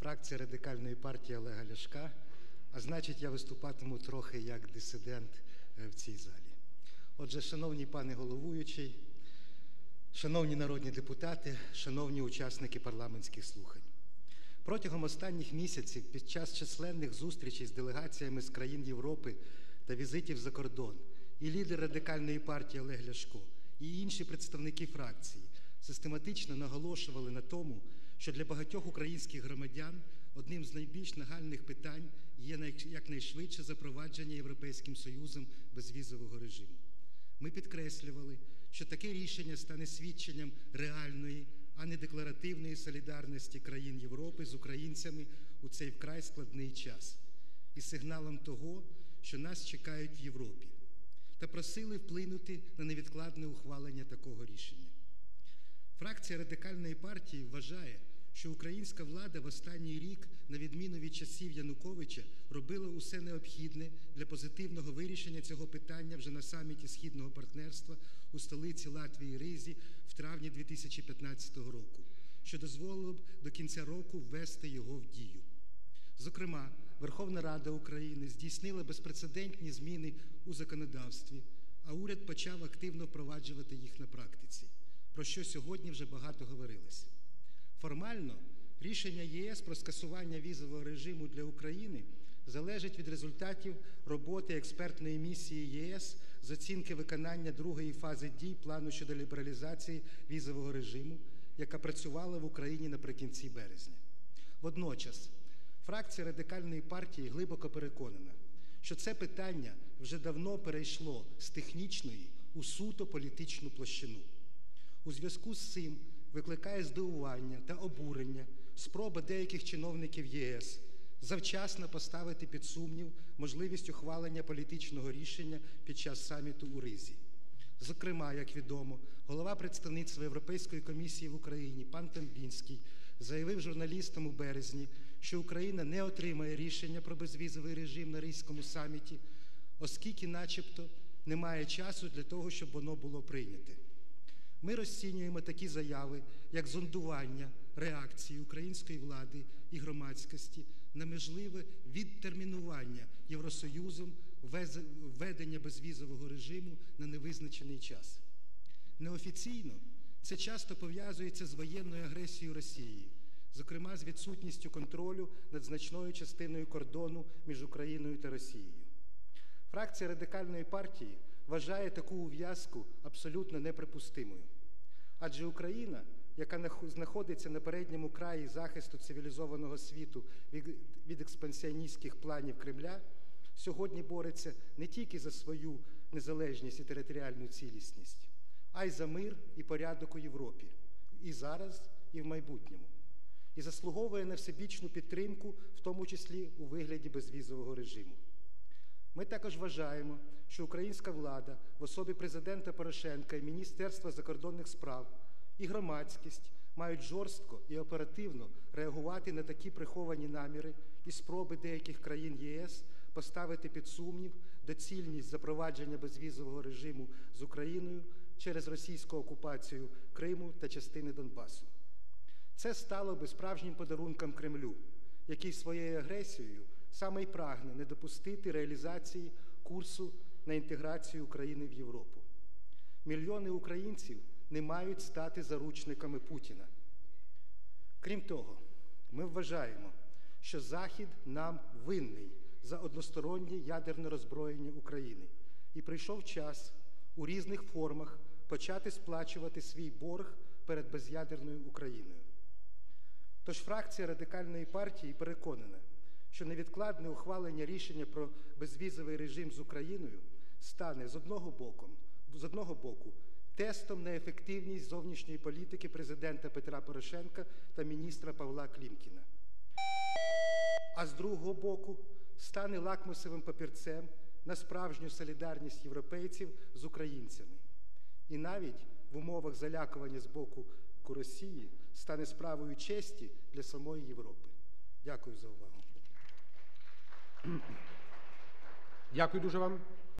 фракція радикальної партії Олега Ляшка. А значить, я виступатиму трохи як дисидент е, в цій залі. Отже, шановний пане головуючий, шановні народні депутати, шановні учасники парламентських слухань. Протягом останніх місяців під час численних зустрічей з делегаціями з країн Європи та візитів за кордон і лідер радикальної партії Олег Ляшко, і інші представники фракції систематично наголошували на тому, що для багатьох українських громадян одним з найбільш нагальних питань є якнайшвидше запровадження Європейським Союзом безвізового режиму. Ми підкреслювали, що таке рішення стане свідченням реальної, а не декларативної солідарності країн Європи з українцями у цей вкрай складний час і сигналом того, що нас чекають в Європі, та просили вплинути на невідкладне ухвалення такого рішення. Фракція радикальної партії вважає, що українська влада в останній рік, на відміну від часів Януковича, робила усе необхідне для позитивного вирішення цього питання вже на саміті Східного партнерства у столиці Латвії Ризі в травні 2015 року, що дозволило б до кінця року ввести його в дію. Зокрема, Верховна Рада України здійснила безпрецедентні зміни у законодавстві, а уряд почав активно впроваджувати їх на практиці, про що сьогодні вже багато говорилось. Формально рішення ЄС про скасування візового режиму для України залежить від результатів роботи експертної місії ЄС з оцінки виконання другої фази дій плану щодо лібералізації візового режиму, яка працювала в Україні наприкінці березня. Водночас, фракція радикальної партії глибоко переконана, що це питання вже давно перейшло з технічної у суто політичну площину. У зв'язку з цим викликає здивування та обурення спроба деяких чиновників ЄС завчасно поставити під сумнів можливість ухвалення політичного рішення під час саміту у Ризі. Зокрема, як відомо, голова представництва Європейської комісії в Україні пан Тамбінський заявив журналістам у березні, що Україна не отримає рішення про безвізовий режим на Ризькому саміті, оскільки, начебто, немає часу для того, щоб воно було прийняте. Ми розцінюємо такі заяви, як зондування реакції української влади і громадськості на можливе відтермінування Євросоюзом введення безвізового режиму на невизначений час. Неофіційно це часто пов'язується з воєнною агресією Росії, зокрема з відсутністю контролю над значною частиною кордону між Україною та Росією. Фракція радикальної партії вважає таку ув'язку абсолютно неприпустимою. Адже Україна, яка знаходиться на передньому краї захисту цивілізованого світу від експансіоністських планів Кремля, сьогодні бореться не тільки за свою незалежність і територіальну цілісність, а й за мир і порядок у Європі і зараз, і в майбутньому, і заслуговує на всебічну підтримку, в тому числі у вигляді безвізового режиму. Ми також вважаємо, що українська влада в особі президента Порошенка і Міністерства закордонних справ і громадськість мають жорстко і оперативно реагувати на такі приховані наміри і спроби деяких країн ЄС поставити під сумнів доцільність запровадження безвізового режиму з Україною через російську окупацію Криму та частини Донбасу. Це стало би справжнім подарунком Кремлю, який своєю агресією саме й прагне не допустити реалізації курсу на інтеграцію України в Європу. Мільйони українців не мають стати заручниками Путіна. Крім того, ми вважаємо, що Захід нам винний за одностороннє ядерне роззброєння України, і прийшов час у різних формах почати сплачувати свій борг перед без'ядерною Україною. Тож фракція радикальної партії переконана, що невідкладне ухвалення рішення про безвізовий режим з Україною стане з одного боку, з одного боку тестом на ефективність зовнішньої політики президента Петра Порошенка та міністра Павла Клімкіна. А з другого боку, стане лакмусовим папірцем на справжню солідарність європейців з українцями. І навіть в умовах залякування з боку Росії стане справою честі для самої Європи. Дякую за увагу. Дякую дуже вам.